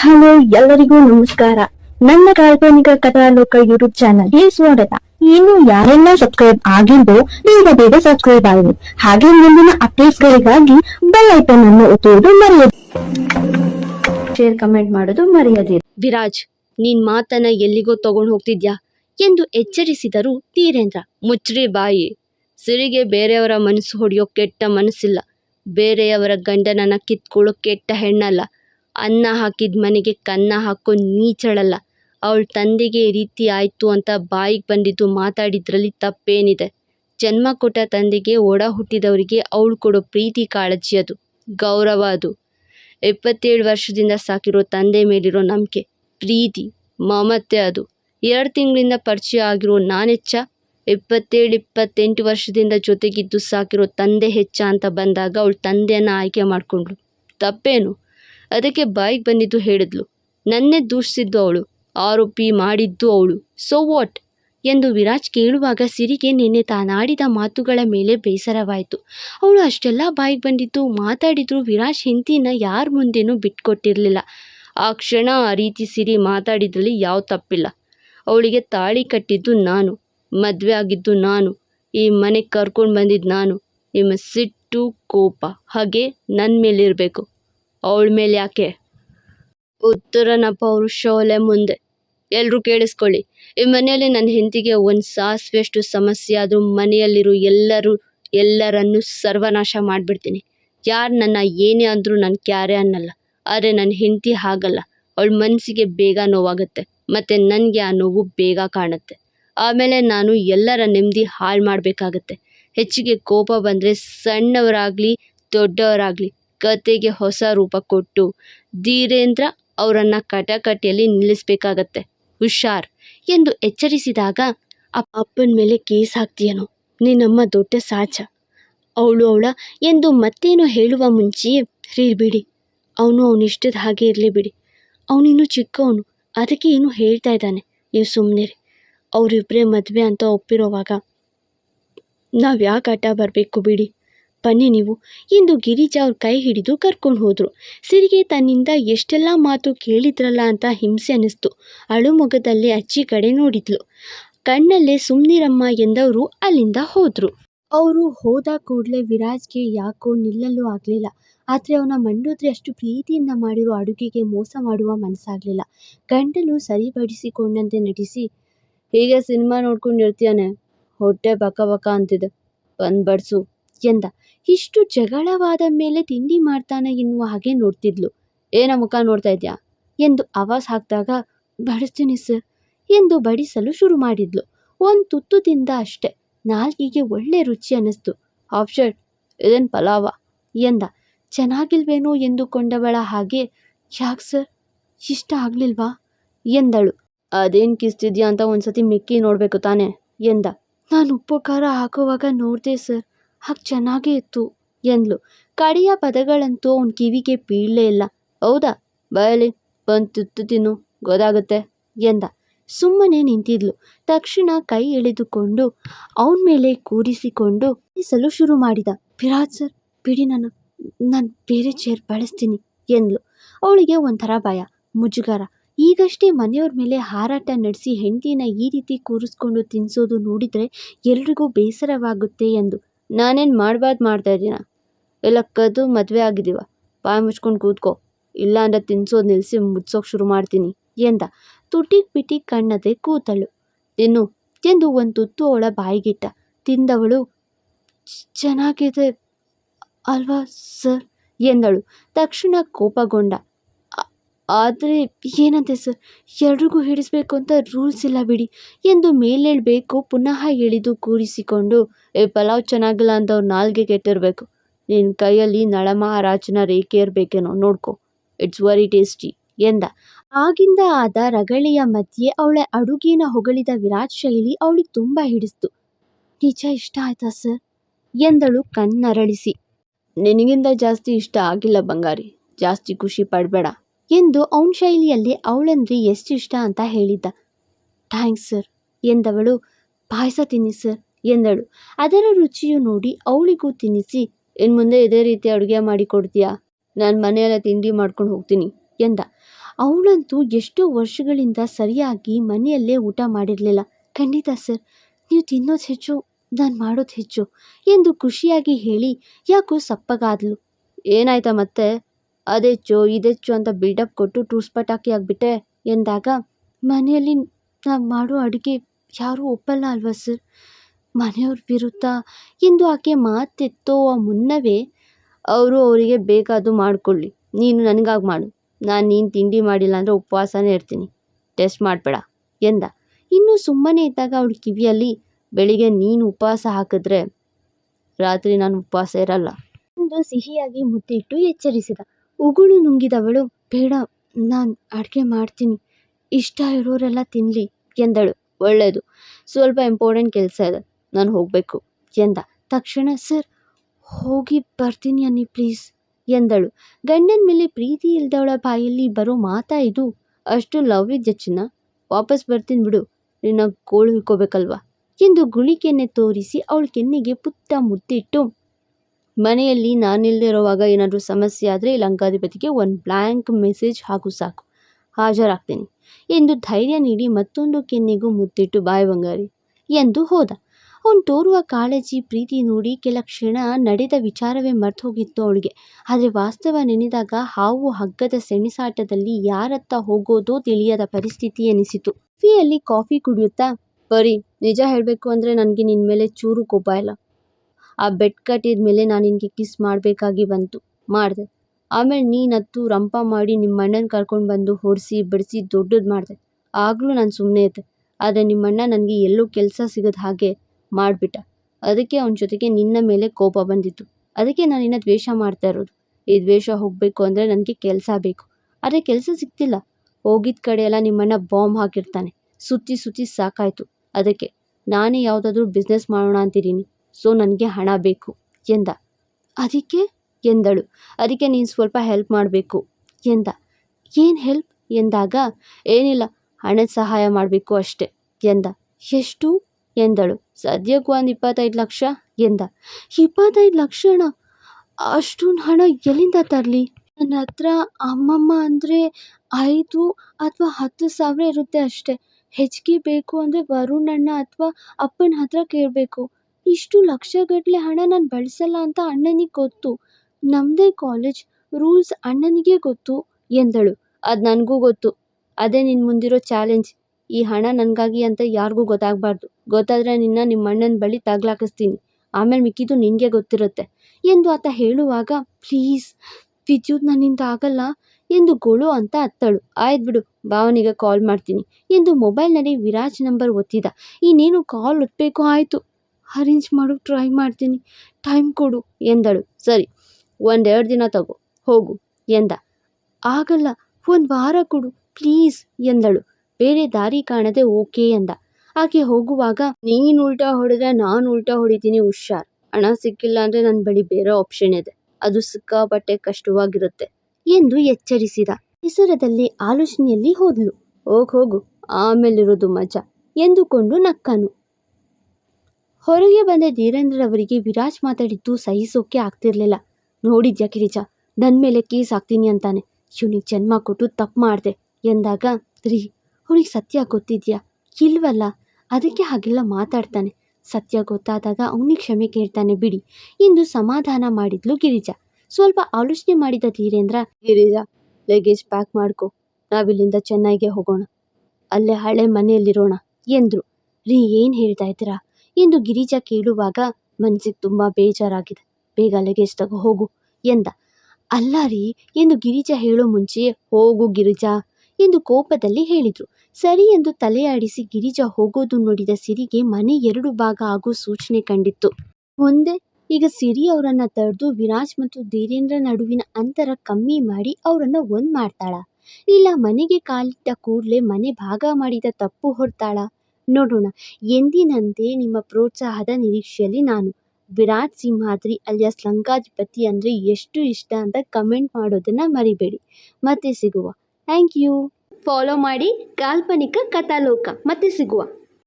Hello, ಎಲ್ಲರಿಗೂ ನಮಸ್ಕಾರ. ನನ್ನ ಕಾಲ್ಪನಿಕ ಕಥಾಲೋಕ ಯೂಟ್ಯೂಬ್ ಚಾನಲ್ಗೆ ಸ್ವಾಗತ. ಇನ್ನು ಯಾರೆಲ್ಲ ಸಬ್ಸ್ಕ್ರೈಬ್ ಆಗಿದ್ದು ಬೇಗ ಬೇಗ ಸಬ್ಸ್ಕ್ರೈಬ್ ಆಗಿದೆ ಹಾಗೆ ಮುಂದಿನ ಅಪ್ಡೇಟ್ಸ್ ಗಳಿಗಾಗಿ ಬೆಲ್ ಐಕನ್ ಅನ್ನು ಒತ್ತುವುದು ಮರೆಯದು ಶೇರ್ ಕಮೆಂಟ್ ಮಾಡೋದು ಮರೆಯದಿರಿ ವಿರಾಜ್, ನಿನ್ ಮಾತನ್ನ ಎಲ್ಲಿಗೋ ತಗೊಂಡು ಹೋಗ್ತಿದ್ಯಾ? ಎಂದು ಎಚ್ಚರಿಸಿದರು ಧೀರೇಂದ್ರ. ಮುಚ್ಚ್ರಿ ಬಾಯಿ. ಸಿರಿಗೆ ಬೇರೆಯವರ ಮನಸ್ಸು ಹೊಡೆಯೋ ಕೆಟ್ಟ ಮನಸ್ಸಿಲ್ಲ. ಬೇರೆಯವರ ಗಂಡನನ್ನ ಕಿತ್ಕೊಳ್ಳೋ ಕೆಟ್ಟ ಹೆಣ್ಣಲ್ಲ. ಅನ್ನ ಹಾಕಿದ ಮನೆಗೆ ಕನ್ನ ಹಾಕೋ ನೀಚಳಲ್ಲ. ಅವಳ ತಂದೆಗೆ ಈ ರೀತಿ ಆಯ್ತು ಅಂತ ಬಾಯಿಗೆ ಬಂದಿದ್ದು ಮಾತಾಡಿದ್ರಲ್ಲಿ ತಪ್ಪೇನಿದೆ. ಜನ್ಮ ಕೊಟ್ಟ ತಂದೆಗೆ ಒಡ ಹುಟ್ಟಿದವರಿಗೆ ಅವಳು ಕೊಡೋ ಪ್ರೀತಿ ಕಾಳಜಿ ಅದು, ಗೌರವ ಅದು. ಎಪ್ಪತ್ತೇಳು ವರ್ಷದಿಂದ ಸಾಕಿರೋ ತಂದೆ ಮೇಲಿರೋ ನಂಬಿಕೆ, ಪ್ರೀತಿ, ಮಮತೆ ಅದು. ಎರಡು ತಿಂಗಳಿಂದ ಪರಿಚಯ ಆಗಿರೋ ನಾನೆಚ್ಚ ಇಪ್ಪತ್ತೇಳು ಇಪ್ಪತ್ತೆಂಟು ವರ್ಷದಿಂದ ಜೊತೆಗಿದ್ದು ಸಾಕಿರೋ ತಂದೆ ಹೆಚ್ಚ ಅಂತ ಬಂದಾಗ ಅವಳು ತಂದೆಯನ್ನು ಆಯ್ಕೆ ಮಾಡಿಕೊಂಡ್ಳು. ತಪ್ಪೇನು? ಅದಕ್ಕೆ ಬಾಯಿಗೆ ಬಂದಿದ್ದು ಹೇಳಿದ್ಲು. ನನ್ನೇ ದೂಷಿಸಿದ್ದು ಅವಳು. ಆರೋಪಿ ಮಾಡಿದ್ದು ಅವಳು. ಸೊ ವಾಟ್ ಎಂದು ವಿರಾಜ್ ಕೇಳುವಾಗ ಸಿರಿಗೆ ನಿನ್ನೆ ತಾನಾಡಿದ ಮಾತುಗಳ ಮೇಲೆ ಬೇಸರವಾಯಿತು. ಅವಳು ಅಷ್ಟೆಲ್ಲ ಬಾಯಿಗೆ ಬಂದಿದ್ದು ಮಾತಾಡಿದ್ರು ವಿರಾಜ್ ಹಿಂದಿನ ಯಾರ ಮುಂದೆನೂ ಬಿಟ್ಕೊಟ್ಟಿರಲಿಲ್ಲ. ಆ ಕ್ಷಣ ಆ ರೀತಿ ಸಿರಿ ಮಾತಾಡಿದ್ರಲ್ಲಿ ಯಾವ ತಪ್ಪಿಲ್ಲ. ಅವಳಿಗೆ ತಾಳಿ ಕಟ್ಟಿದ್ದು ನಾನು. ಮದುವೆ ಆಗಿದ್ದು ನಾನು. ಈ ಮನೆಗೆ ಕರ್ಕೊಂಡು ಬಂದಿದ್ದು ನಾನು. ನಿಮ್ಮ ಸಿಟ್ಟು ಕೋಪ. ಹಾಗೆ ನನ್ನ ಮೇಲಿರಬೇಕು. ಅವಳ ಮೇಲೆ ಯಾಕೆ? ಉತ್ತರನ ಪೌರುಷ ಶೋಲೆ ಮುಂದೆ. ಎಲ್ಲರೂ ಕೇಳಿಸ್ಕೊಳ್ಳಿ. ಈ ಮನೆಯಲ್ಲಿ ನನ್ನ ಹೆಂಡತಿಗೆ ಒಂದು ಸಾಸಿವೆಷ್ಟು ಸಮಸ್ಯೆ ಆದರೂ ಮನೆಯಲ್ಲಿರೋ ಎಲ್ಲರೂ ಎಲ್ಲರನ್ನು ಸರ್ವನಾಶ ಮಾಡಿಬಿಡ್ತೀನಿ. ಯಾರು ನನ್ನ ಏನೇ ಅಂದರೂ ನಾನು ಕ್ಯಾರೆ ಅನ್ನಲ್ಲ. ಆದರೆ ನನ್ನ ಹೆಂಡತಿ ಹಾಗಲ್ಲ. ಅವಳ ಮನಸ್ಸಿಗೆ ಬೇಗ ನೋವಾಗುತ್ತೆ. ಮತ್ತು ನನಗೆ ಆ ನೋವು ಬೇಗ ಕಾಣುತ್ತೆ. ಆಮೇಲೆ ನಾನು ಎಲ್ಲರ ನೆಮ್ಮದಿ ಹಾಳು ಮಾಡಬೇಕಾಗತ್ತೆ. ಹೆಚ್ಚಿಗೆ ಕೋಪ ಬಂದರೆ ಸಣ್ಣವರಾಗಲಿ, ದೊಡ್ಡವರಾಗಲಿ ಕತೆಗೆ ಹೊಸ ರೂಪ ಕೊಟ್ಟು ಧೀರೇಂದ್ರ ಅವರನ್ನು ಕಟಕಟಿಯಲ್ಲಿ ನಿಲ್ಲಿಸಬೇಕಾಗತ್ತೆ. ಹುಷಾರ್ ಎಂದು ಎಚ್ಚರಿಸಿದಾಗ ಅಪ್ ಅಪ್ಪನ ಮೇಲೆ ಕೇಸ್ ಹಾಕ್ತೀಯನೋ? ನಿನ್ನಮ್ಮ ದೊಡ್ಡ ಸಾಚ. ಅವಳು ಅವಳ ಎಂದು ಮತ್ತೇನೋ ಹೇಳುವ ಮುಂಚೆಯೇ ರೀ ಬಿಡಿ. ಅವನು ಅವನಿಷ್ಟದ ಹಾಗೆ ಇರಲಿ ಬಿಡಿ. ಅವನಿನ್ನೂ ಚಿಕ್ಕವನು. ಅದಕ್ಕೆ ಏನು ಹೇಳ್ತಾ ಇದ್ದಾನೆ? ನೀವು ಸುಮ್ಮನೆ ರೀ ಅವರಿಬ್ಬರೇ ಮದುವೆ ಅಂತ ಒಪ್ಪಿರೋವಾಗ ನಾವು ಯಾಕೆ ಆಟ ಬರಬೇಕು ಬಿಡಿ. ಬನ್ನಿ ನೀವು. ಎಂದು ಗಿರಿಜಾ ಅವ್ರ ಕೈ ಹಿಡಿದು ಕರ್ಕೊಂಡು ಹೋದರು. ಸಿರಿಗೆ ತನ್ನಿಂದ ಎಷ್ಟೆಲ್ಲ ಮಾತು ಕೇಳಿದ್ರಲ್ಲ ಅಂತ ಹಿಂಸೆ ಅನ್ನಿಸ್ತು. ಅಳುಮೊಗದಲ್ಲಿ ಅಜ್ಜಿ ಕಡೆ ನೋಡಿದ್ಲು. ಕಣ್ಣಲ್ಲೇ ಸುಮ್ನಿರಮ್ಮ ಎಂದವರು ಅಲ್ಲಿಂದ ಹೋದರು. ಅವರು ಹೋದ ಕೂಡಲೇ ವಿರಾಜ್ಗೆ ಯಾಕೋ ನಿಲ್ಲಲು ಆಗಲಿಲ್ಲ. ಆದರೆ ಅವನ ಮಂಡೋದ್ರಿ ಅಷ್ಟು ಪ್ರೀತಿಯಿಂದ ಮಾಡಿರೋ ಅಡುಗೆಗೆ ಮೋಸ ಮಾಡುವ ಮನಸ್ಸಾಗಲಿಲ್ಲ. ಗಂಡನು ಸರಿಪಡಿಸಿಕೊಂಡಂತೆ ನಟಿಸಿ, ಹೀಗೆ ಸಿನಿಮಾ ನೋಡ್ಕೊಂಡು ಇರ್ತೀಯಾನೆ ಹೊಟ್ಟೆ ಬಕ ಬಕ ಅಂತಿದೆ. ಬಂದು ಬಡಿಸು. ಎಂದ. ಇಷ್ಟು ಜಗಳವಾದ ಮೇಲೆ ತಿಂಡಿ ಮಾಡ್ತಾನೆ ಎನ್ನುವ ಹಾಗೆ ನೋಡ್ತಿದ್ಲು. ಏನ ಮುಖ ನೋಡ್ತಾ ಇದ್ಯಾ? ಎಂದು ಆವಾಜ್ ಹಾಕಿದಾಗ, ಬಡಿಸ್ತೀನಿ ಸರ್ ಎಂದು ಬಡಿಸಲು ಶುರು ಮಾಡಿದ್ಲು. ಒಂದು ತುತ್ತು ತಿಂದ ಅಷ್ಟೆ. ನಾಲ್ಕಿಗೆ ಒಳ್ಳೆ ರುಚಿ ಅನ್ನಿಸ್ತು. ಶರ್ಟ್ ಇದೇನು ಪಲಾವ? ಎಂದ. ಚೆನ್ನಾಗಿಲ್ವೇನೋ ಎಂದುಕೊಂಡವಳ ಹಾಗೆ. ಯಾಕೆ ಸರ್? ಇಷ್ಟ ಆಗಲಿಲ್ವಾ? ಎಂದಳು. ಅದೇನು ಕಿಸ್ತಿದ್ಯಾ ಅಂತ ಒಂದ್ಸತಿ ಮಿಕ್ಕಿ ನೋಡಬೇಕು ತಾನೇ? ಎಂದ. ನಾನು ಉಪ್ಪು ಖಾರ ಹಾಕುವಾಗ ನೋಡಿದೆ ಸರ್. ಹಾಗೆ ಚೆನ್ನಾಗೇ ಇತ್ತು ಎಂದ್ಲು. ಕಡೆಯ ಪದಗಳಂತೂ ಅವನ ಕಿವಿಗೆ ಬೀಳಲೇ ಇಲ್ಲ. ಹೌದಾ? ಬಯಲಿ, ಬಂದು ತುತ್ತು ತಿನ್ನು, ಗೊತ್ತಾಗುತ್ತೆ ಎಂದ. ಸುಮ್ಮನೆ ನಿಂತಿದ್ಲು. ತಕ್ಷಣ ಕೈ ಎಳೆದುಕೊಂಡು ಅವನ ಮೇಲೆ ಕೂರಿಸಿಕೊಂಡು ಇಸಲು ಶುರು ಮಾಡಿದ. ವಿರಾಜ್ ಸರ್, ಬಿಡಿ ನಾನು ನಾನು ಬೇರೆ ಚೇರ್ ಬಳಸ್ತೀನಿ, ಎಂದ್ಲು. ಅವಳಿಗೆ ಒಂಥರ ಭಯ, ಮುಜುಗರ. ಈಗಷ್ಟೇ ಮನೆಯವ್ರ ಮೇಲೆ ಹಾರಾಟ ನಡೆಸಿ ಹೆಂಡತಿನ ಈ ರೀತಿ ಕೂರಿಸ್ಕೊಂಡು ತಿನ್ನಿಸೋದು ನೋಡಿದರೆ ಎಲ್ರಿಗೂ ಬೇಸರವಾಗುತ್ತೆ ಎಂದು ನಾನೇನು ಮಾಡಬಾರ್ದು ಮಾಡ್ತಾ ಇದೀನ ಎಲ್ಲ ಕದ್ದು ಮದುವೆ ಆಗಿದ್ದೀವ. ಬಾಯಿ ಮುಚ್ಕೊಂಡು ಕೂತ್ಕೋ. ಇಲ್ಲ ಅಂದರೆ ತಿನ್ಸೋದು ನಿಲ್ಲಿಸಿ ಮುಚ್ಚೋಕೆ ಶುರು ಮಾಡ್ತೀನಿ ಎಂದ. ತುಟಿಗೆ ಪಿಟಿ ಕಣ್ಣದೆ ಕೂತಳು. ತಿನ್ನು ಎಂದು ಒಂದು ತುತ್ತು ಅವಳ ಬಾಯಿಗಿಟ್ಟ. ತಿಂದವಳು ಚೆನ್ನಾಗಿದೆ ಅಲ್ವಾ ಸರ್? ಎಂದಳು. ತಕ್ಷಣ ಕೋಪಗೊಂಡ. ಆದರೆ ಏನಂತೆ ಸರ್? ಎಲ್ರಿಗೂ ಹಿಡಿಸಬೇಕು ಅಂತ ರೂಲ್ಸ್ ಇಲ್ಲ ಬಿಡಿ. ಎಂದು ಮೇಲೇಳಬೇಕು, ಪುನಃ ಎಳೆದು ಕೂರಿಸಿಕೊಂಡು, ಏ, ಪಲಾವ್ ಚೆನ್ನಾಗಿಲ್ಲ ಅಂತ ಅವ್ರು ನಾಲ್ಗೆ ಕೆಟ್ಟಿರಬೇಕು. ನಿನ್ನ ಕೈಯಲ್ಲಿ ನಳಮಹಾರಾಜನ ರೇಖೆ ಇರಬೇಕೇನೋ, ನೋಡ್ಕೊ. ಇಟ್ಸ್ ವೆರಿ ಟೇಸ್ಟಿ ಎಂದ. ಆಗಿಂದ ಆದ ರಗಳಿಯ ಮಧ್ಯೆ ಅವಳ ಅಡುಗೆನ ಹೊಗಳಿದ ವಿರಾಟ್ ಶೈಲಿ ಅವಳಿಗೆ ತುಂಬ ಹಿಡಿಸ್ತು. ನಿಜ ಇಷ್ಟ ಆಯ್ತಾ ಸರ್? ಎಂದಳು ಕಣ್ಣರಳಿಸಿ. ನಿನಗಿಂತ ಜಾಸ್ತಿ ಇಷ್ಟ ಆಗಿಲ್ಲ ಬಂಗಾರಿ. ಜಾಸ್ತಿ ಖುಷಿ ಪಡಬೇಡ. ಎಂದು ಅವನ ಶೈಲಿಯಲ್ಲಿ ಅವಳಂದ್ರೆ ಎಷ್ಟು ಇಷ್ಟ ಅಂತ ಹೇಳಿದ್ದ. Thanks sir, ಎಂದವಳು. ಪಾಯಸ ತಿನ್ನಿ ಸರ್, ಎಂದಳು. ಅದರ ರುಚಿಯು ನೋಡಿ ಅವಳಿಗೂ ತಿನ್ನಿಸಿ ಇನ್ನು ಮುಂದೆ ಇದೇ ರೀತಿ ಅಡುಗೆ ಮಾಡಿ ಕೊಡ್ತೀಯಾ? ನಾನು ಮನೆಯೆಲ್ಲ ತಿಂಡಿ ಮಾಡ್ಕೊಂಡು ಹೋಗ್ತೀನಿ, ಎಂದ. ಅವಳಂತೂ ಎಷ್ಟೋ ವರ್ಷಗಳಿಂದ ಸರಿಯಾಗಿ ಮನೆಯಲ್ಲೇ ಊಟ ಮಾಡಿರಲಿಲ್ಲ. ಖಂಡಿತ ಸರ್, ನೀವು ತಿನ್ನೋದು ಹೆಚ್ಚು, ನಾನು ಮಾಡೋದು ಹೆಚ್ಚು, ಎಂದು ಖುಷಿಯಾಗಿ ಹೇಳಿ, ಯಾಕೋ ಸಪ್ಪಗಾದ್ಲು. ಏನಾಯ್ತಾ ಮತ್ತೆ? ಅದೆಚ್ಚು, ಇದೆಚ್ಚು ಅಂತ ಬಿಲ್ಡಪ್ ಕೊಟ್ಟು ಟೂಸ್ಪಟಾಕಿ ಆಗಿಬಿಟ್ಟೆ, ಎಂದಾಗ, ಮನೆಯಲ್ಲಿ ನಾವು ಮಾಡೋ ಅಡುಗೆ ಯಾರೂ ಒಪ್ಪಲ್ಲ ಅಲ್ವಾ ಸರ್? ಮನೆಯವ್ರ ವಿರುದ್ಧ ಎಂದು ಆಕೆ ಮಾತೆತ್ತುವ ಮುನ್ನವೇ, ಅವರು ಅವರಿಗೆ ಬೇಕಾದ್ದು ಮಾಡಿಕೊಳ್ಳಿ. ನೀನು ನನಗಾಗಿ ಮಾಡು. ನಾನು ನೀನು ತಿಂಡಿ ಮಾಡಿಲ್ಲ ಅಂದರೆ ಉಪವಾಸನೇ ಇರ್ತೀನಿ. ಟೆಸ್ಟ್ ಮಾಡಬೇಡ, ಎಂದ. ಇನ್ನು ಸುಮ್ಮನೆ ಇದ್ದಾಗ ಅವಳು ಕಿವಿಯಲ್ಲಿ, ಬೆಳಿಗ್ಗೆ ನೀನು ಉಪವಾಸ ಹಾಕಿದ್ರೆ ರಾತ್ರಿ ನಾನು ಉಪವಾಸ ಇರಲ್ಲ. ಎಂದು ಸಿಹಿಯಾಗಿ ಮುದ್ದಿಟ್ಟು ಎಚ್ಚರಿಸಿದ. ಉಗುಳು ನುಂಗಿದವಳು, ಬೇಡ, ನಾನು ಅಡುಗೆ ಮಾಡ್ತೀನಿ, ಇಷ್ಟ ಇರೋರೆಲ್ಲ ತಿನ್ನಲಿ ಎಂದಳು. ಒಳ್ಳೆಯದು ಸ್ವಲ್ಪ ಇಂಪಾರ್ಟೆಂಟ್ ಕೆಲಸ ಇದೆ, ನಾನು ಹೋಗಬೇಕು ಎಂದ. ತಕ್ಷಣ, ಸರ್, ಹೋಗಿ ಬರ್ತೀನಿ ಅನ್ನಿ ಪ್ಲೀಸ್ ಎಂದಳು. ಗಂಡನ ಮೇಲೆ ಪ್ರೀತಿ ಇಲ್ದವಳ ಬಾಯಲ್ಲಿ ಬರೋ ಮಾತಾ ಇದು. ಅಷ್ಟು ಲವ್ ಜಚ್ಚಿನ. ವಾಪಸ್ ಬರ್ತೀನಿ ಬಿಡು, ನಿನ್ನ ಗೋಳು ಹಿಡ್ಕೋಬೇಕಲ್ವಾ? ಎಂದು ಗುಳಿಕೆನ್ನೆ ತೋರಿಸಿ ಅವಳ ಕೆನ್ನೆಗೆ ಪುಟ್ಟ ಮುತ್ತಿಟ್ಟು ಮನೆಯಲ್ಲಿ ನಾನಿಲ್ದಿರುವಾಗ ಏನಾದರೂ ಸಮಸ್ಯೆ ಆದರೆ ಲಂಕಾಧಿಪತಿಗೆ ಒಂದು ಬ್ಲ್ಯಾಂಕ್ ಮೆಸೇಜ್ ಹಾಕು ಸಾಕು. ಹಾಜರಾಗ್ತೀನಿ. ಎಂದು ಧೈರ್ಯ ನೀಡಿ ಮತ್ತೊಂದು ಕೆನ್ನೆಗೂ ಮುತ್ತಿಟ್ಟು, ಬಾಯ್ ಬಂಗಾರಿ ಎಂದು ಹೋದ. ಅವನು ತೋರುವ ಕಾಳಜಿ, ಪ್ರೀತಿ ನೋಡಿ ಕೆಲ ಕ್ಷಣ ನಡೆದ ವಿಚಾರವೇ ಮರ್ತು ಹೋಗಿತ್ತು ಅವಳಿಗೆ. ಆದರೆ ವಾಸ್ತವ ನೆನೆದಾಗ ಹಾವು ಹಗ್ಗದ ಸೆಣಿಸಾಟದಲ್ಲಿ ಯಾರತ್ತ ಹೋಗೋದೋ ತಿಳಿಯದ ಪರಿಸ್ಥಿತಿ ಎನಿಸಿತು. ಕಾಫಿಯಲ್ಲಿ ಕಾಫಿ ಕುಡಿಯುತ್ತಾ, ಬರೀ, ನಿಜ ಹೇಳಬೇಕು ಅಂದರೆ ನನಗೆ ನಿನ್ನ ಮೇಲೆ ಚೂರು ಕೋಪ ಇಲ್ಲ. ಆ ಬೆಡ್ ಕಟ್ಟಿದ ಮೇಲೆ ನಾನು ನಿನಗೆ ಕಿಸ್ ಮಾಡಬೇಕಾಗಿ ಬಂತು. ಮಾಡಿದೆ. ಆಮೇಲೆ ನೀನತ್ತು ರಂಪ ಮಾಡಿ ನಿಮ್ಮ ಅಣ್ಣನ ಕರ್ಕೊಂಡು ಬಂದು ಹೊಡಿಸಿ, ಬಡಿಸಿ ದೊಡ್ಡದು ಮಾಡಿದೆ. ಆಗಲೂ ನಾನು ಸುಮ್ಮನೆ ಇದ್ದೆ. ಆದರೆ ನಿಮ್ಮ ಅಣ್ಣ ನನಗೆ ಎಲ್ಲೂ ಕೆಲಸ ಸಿಗದ ಹಾಗೆ ಮಾಡಿಬಿಟ್ಟ. ಅದಕ್ಕೆ ಅವನ ಜೊತೆಗೆ ನಿನ್ನ ಮೇಲೆ ಕೋಪ ಬಂದಿತ್ತು. ಅದಕ್ಕೆ ನಾನು ನಿನ್ನ ದ್ವೇಷ ಮಾಡ್ತಾ ಇರೋದು. ಈ ದ್ವೇಷ ಹೋಗಬೇಕು ಅಂದರೆ ನನಗೆ ಕೆಲಸ ಬೇಕು. ಆದರೆ ಕೆಲಸ ಸಿಗ್ತಿಲ್ಲ. ಹೋಗಿದ್ದ ಕಡೆ ಎಲ್ಲ ನಿಮ್ಮಣ್ಣ ಬಾಂಬ್ ಹಾಕಿರ್ತಾನೆ. ಸುತ್ತಿ ಸುತ್ತಿ ಸಾಕಾಯಿತು. ಅದಕ್ಕೆ ನಾನೇ ಯಾವುದಾದ್ರೂ ಬಿಸ್ನೆಸ್ ಮಾಡೋಣ ಅಂತಿದ್ದೀನಿ. ಸೊ ನನಗೆ ಹಣ ಬೇಕು ಎಂದ. ಅದಕ್ಕೆ? ಎಂದಳು. ಅದಕ್ಕೆ ನೀನು ಸ್ವಲ್ಪ ಹೆಲ್ಪ್ ಮಾಡಬೇಕು, ಎಂದ. ಏನು ಹೆಲ್ಪ್ ಎಂದಾಗ, ಏನಿಲ್ಲ, ಹಣದ ಸಹಾಯ ಮಾಡಬೇಕು ಅಷ್ಟೆ, ಎಂದ. ಎಷ್ಟು? ಎಂದಳು. ಸದ್ಯಕ್ಕೂ ಒಂದು ಇಪ್ಪತ್ತೈದು ಲಕ್ಷ, ಎಂದ. ಇಪ್ಪತ್ತೈದು ಲಕ್ಷಣ ಅಷ್ಟೊಂದು ಹಣ ಎಲ್ಲಿಂದ ತರಲಿ? ನನ್ನ ಹತ್ರ ಅಮ್ಮಮ್ಮ ಅಂದರೆ ಐದು ಅಥವಾ ಹತ್ತು ಸಾವಿರ ಇರುತ್ತೆ ಅಷ್ಟೆ. ಹೆಚ್ಚಿಗೆ ಬೇಕು ಅಂದರೆ ವರುಣ್ ಅಣ್ಣ ಅಥವಾ ಅಪ್ಪನ ಹತ್ರ ಕೇಳಬೇಕು. ಇಷ್ಟು ಲಕ್ಷಗಟ್ಟಲೆ ಹಣ ನಾನು ಬಳಸಲ್ಲ ಅಂತ ಅಣ್ಣನಿಗೆ ಗೊತ್ತು. ನಮ್ಮದೇ ಕಾಲೇಜ್ ರೂಲ್ಸ್ ಅಣ್ಣನಿಗೆ ಗೊತ್ತು ಎಂದಳು. ಅದು ನನಗೂ ಗೊತ್ತು. ಅದೇ ನಿನ್ನ ಮುಂದಿರೋ ಚಾಲೆಂಜ್ ಈ ಹಣ ನನಗಾಗಿ ಅಂತ ಯಾರಿಗೂ ಗೊತ್ತಾಗಬಾರ್ದು. ಗೊತ್ತಾದರೆ ನಿನ್ನ ನಿಮ್ಮ ಅಣ್ಣನ ಬಳಿ ತಗ್ಲಾಕಿಸ್ತೀನಿ. ಆಮೇಲೆ ಮಿಕ್ಕಿದ್ದು ನಿನಗೆ ಗೊತ್ತಿರುತ್ತೆ ಎಂದು ಆತ ಹೇಳುವಾಗ, ಪ್ಲೀಸ್, ವಿದ್ಯುತ್ ನನ್ನಿಂದ ಆಗಲ್ಲ ಎಂದು ಗೊಳು ಅಂತ ಅತ್ತಳು. ಆಯ್ತು ಬಿಡು, ಭಾವನಿಗೆ ಕಾಲ್ ಮಾಡ್ತೀನಿ ಎಂದು ಮೊಬೈಲ್ನಲ್ಲಿ ವಿರಾಜ್ ನಂಬರ್ ಒತ್ತಿದ. ಇನ್ನೇನು ಕಾಲ್ ಒತ್ತಬೇಕು ಆಯಿತು. ಅರೇಂಜ್ ಮಾಡೋಕ್ಕೆ ಟ್ರೈ ಮಾಡ್ತೀನಿ. ಟೈಮ್ ಕೊಡು ಎಂದಳು. ಸರಿ, ಒಂದೆರಡು ದಿನ ತಗೋ, ಹೋಗು ಎಂದ. ಆಗಲ್ಲ, ಒಂದು ವಾರ ಕೊಡು, ಪ್ಲೀಸ್ ಎಂದಳು. ಬೇರೆ ದಾರಿ ಕಾಣದೆ ಓಕೆ ಎಂದ. ಆಕೆ ಹೋಗುವಾಗ, ನೀನು ಉಲ್ಟಾ ಹೊಡೆದ್ರೆ ನಾನು ಉಲ್ಟಾ ಹೊಡಿತೀನಿ ಹುಷಾರ್. ಹಣ ಸಿಕ್ಕಿಲ್ಲ ಅಂದರೆ ನನ್ನ ಬಳಿ ಬೇರೆ ಆಪ್ಷನ್ ಇದೆ. ಅದು ಸಿಕ್ಕಾಪಟ್ಟೆ ಕಷ್ಟವಾಗಿರುತ್ತೆ ಎಂದು ಎಚ್ಚರಿಸಿದ. ಹೆಸರದಲ್ಲಿ ಆಲೋಚನೆಯಲ್ಲಿ ಹೋದ್ಲು. ಹೋಗ್ ಹೋಗು, ಆಮೇಲಿರೋದು ಮಜಾ ಎಂದುಕೊಂಡು ನಕ್ಕನು. ಹೊರಗೆ ಬಂದ ಧೀರೇಂದ್ರವರಿಗೆ ವಿರಾಜ್ ಮಾತಾಡಿದ್ದು ಸಹಿಸೋಕೆ ಆಗ್ತಿರ್ಲಿಲ್ಲ. ನೋಡಿದ್ಯಾ ಗಿರಿಜ ನನ್ನ ಮೇಲೆ ಕೇಸ್ ಹಾಕ್ತೀನಿ ಅಂತಾನೆ. ಇವನಿಗೆ ಜನ್ಮ ಕೊಟ್ಟು ತಪ್ಪು ಮಾಡಿದೆ ಎಂದಾಗ, ರೀ ಅವನಿಗೆ ಸತ್ಯ ಗೊತ್ತಿದ್ಯಾ? ಇಲ್ವಲ್ಲ, ಅದಕ್ಕೆ ಹಾಗೆಲ್ಲ ಮಾತಾಡ್ತಾನೆ. ಸತ್ಯ ಗೊತ್ತಾದಾಗ ಅವನಿಗೆ ಕ್ಷಮೆ ಕೇಳ್ತಾನೆ ಬಿಡಿ. ಎಂದು ಸಮಾಧಾನ ಮಾಡಿದ್ಲು ಗಿರಿಜ. ಸ್ವಲ್ಪ ಆಲೋಚನೆ ಮಾಡಿದ ಧೀರೇಂದ್ರ, ಗಿರಿಜ, ಲಗೇಜ್ ಪ್ಯಾಕ್ ಮಾಡ್ಕೊ. ನಾವಿಲ್ಲಿಂದ ಚೆನ್ನೈಗೆ ಹೋಗೋಣ. ಅಲ್ಲೇ ಹಳೆ ಮನೆಯಲ್ಲಿರೋಣ, ಎಂದರು. ರೀ, ಏನು ಹೇಳ್ತಾ ಇದ್ದೀರಾ? ಎಂದು ಗಿರಿಜಾ ಕೇಳುವಾಗ ಮನಸ್ಸಿಗೆ ತುಂಬ ಬೇಜಾರಾಗಿದೆ. ಬೇಗ ಲಗೇಜ್ ತಗೋ ಹೋಗು ಎಂದ. ಅಲ್ಲ ರೀ ಎಂದು ಗಿರಿಜಾ ಹೇಳೋ ಮುಂಚೆ ಹೋಗು ಗಿರಿಜಾ ಎಂದು ಕೋಪದಲ್ಲಿ ಹೇಳಿದರು. ಸರಿ ಎಂದು ತಲೆಯಾಡಿಸಿ ಗಿರಿಜಾ ಹೋಗೋದು ನೋಡಿದ ಸಿರಿಗೆ ಮನೆ ಎರಡು ಭಾಗ ಆಗೋ ಸೂಚನೆ ಕಂಡಿತ್ತು. ಮುಂದೆ ಈಗ ಸಿರಿ ಅವರನ್ನು ತಡೆದು ವಿರಾಜ್ ಮತ್ತು ಧೀರೇಂದ್ರ ನಡುವಿನ ಅಂತರ ಕಮ್ಮಿ ಮಾಡಿ ಅವರನ್ನು ಒಂದು ಮಾಡ್ತಾಳ. ಇಲ್ಲ ಮನೆಗೆ ಕಾಲಿಟ್ಟ ಕೂಡಲೇ ಮನೆ ಭಾಗ ಮಾಡಿದ ತಪ್ಪು ಹೊರ್ತಾಳ. ನೋಡೋಣ. ಎಂದಿನಂತೆ ನಿಮ್ಮ ಪ್ರೋತ್ಸಾಹದ ನಿರೀಕ್ಷೆಯಲ್ಲಿ ನಾನು. ವಿರಾಟ್ ಸಿಂಹಾದ್ರಿ ಅಲಿಯಾಸ್ ಲಂಕಾಧಿಪತಿ ಅಂದರೆ ಎಷ್ಟು ಇಷ್ಟ ಅಂತ ಕಮೆಂಟ್ ಮಾಡೋದನ್ನ ಮರಿಬೇಡಿ. ಮತ್ತೆ ಸಿಗುವ. Thank you. ಫಾಲೋ ಮಾಡಿ ಕಾಲ್ಪನಿಕ ಕಥಾಲೋಕ. ಮತ್ತೆ ಸಿಗುವ.